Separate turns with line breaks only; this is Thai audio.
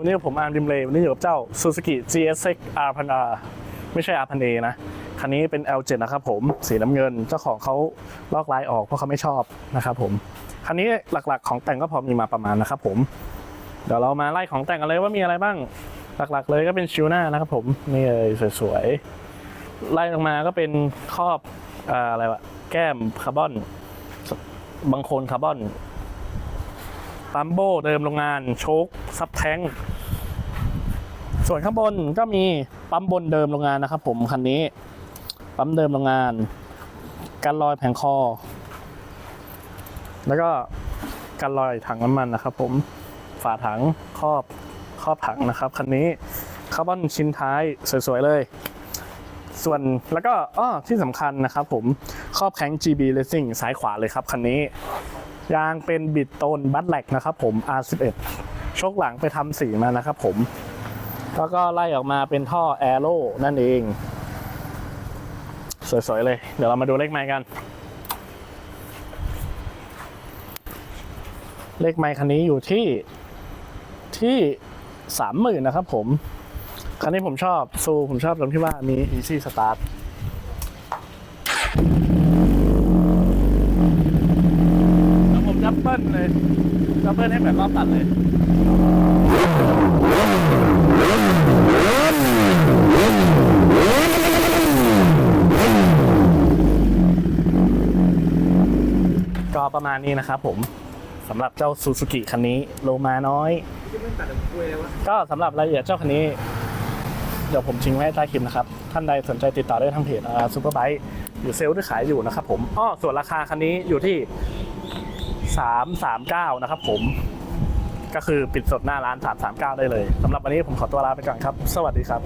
วันนี้ผมอาร์มดิมเลย์วันนี้อยู่กับเจ้า Suzuki GSX R พันไม่ใช่ R พันเนะ คันนี้เป็น L7 นะครับผม สีน้ำเงิน เจ้าของเขาลอกลายออกเพราะเขาไม่ชอบนะครับผม คันนี้หลักๆ ของแต่งก็พอมีมาประมาณนะครับผม เดี๋ยวเรามาไล่ของแต่งกันเลยว่ามีอะไรบ้าง หลักๆ เลยก็เป็นชิวหน้านะครับผมนี่เลยสวยๆ ไล่ลงมาก็เป็นครอบออะไรวะ แก้มคาร์บอน บางโคนคาร์บอนปัมโบเดิมโรงงานโชค ซับแทงส่วนข้างบนก็มีปั๊มบนเดิมโรงงานนะครับ ผมคันนี้ ปั๊มเดิมโรงงานกันรอยแผงคอ แล้วก็กันรอยถังน้ำมันนะครับ ผมฝาถังครอบครอบถังนะครับคันนี้คาร์บอนชิ้นท้ายสวยๆเลย ส่วนแล้วก็อ้อที่สำคัญนะครับ ผมครอบแข้ง GB Racing ซ้ายขวาเลยครับคันนี้ยางเป็นบิดโตนบัตแลกนะครับ ผม R11 โชคหลังไปทำสีมานะครับผมแล้วก็ไล่ออกมาเป็นท่อแอโร่นั่นเอง สวยๆเลย เดี๋ยวเรามาดูเลขไมค์กัน เลขไมค์คันนี้อยู่ที่ที่สามหมื่นนะครับผม คันนี้ผมชอบซูผมชอบตรงที่ว่ามี Easy Start แล้วผมดับเบิลเลย ดับเบิลให้แบบรอบตัดเลยก็ประมาณนี้นะครับผมสำหรับเจ้าซูซูกิคันนี้โลมาน้อย ก็สำหรับรายละเอียดเจ้าคันนี้ เดี๋ยวผมทิ้งไว้ใต้คลิปนะครับ ท่านใดสนใจติดต่อได้ทางเพจซูเปอร์ไบค์อยู่เซลล์ที่ขายอยู่นะครับผมอ้อส่วนราคาคันนี้อยู่ที่ 339 นะครับผม ก็คือปิดสดหน้าร้าน 339 ได้เลยสำหรับวันนี้ผมขอตัวลาไปก่อนครับ สวัสดีครับ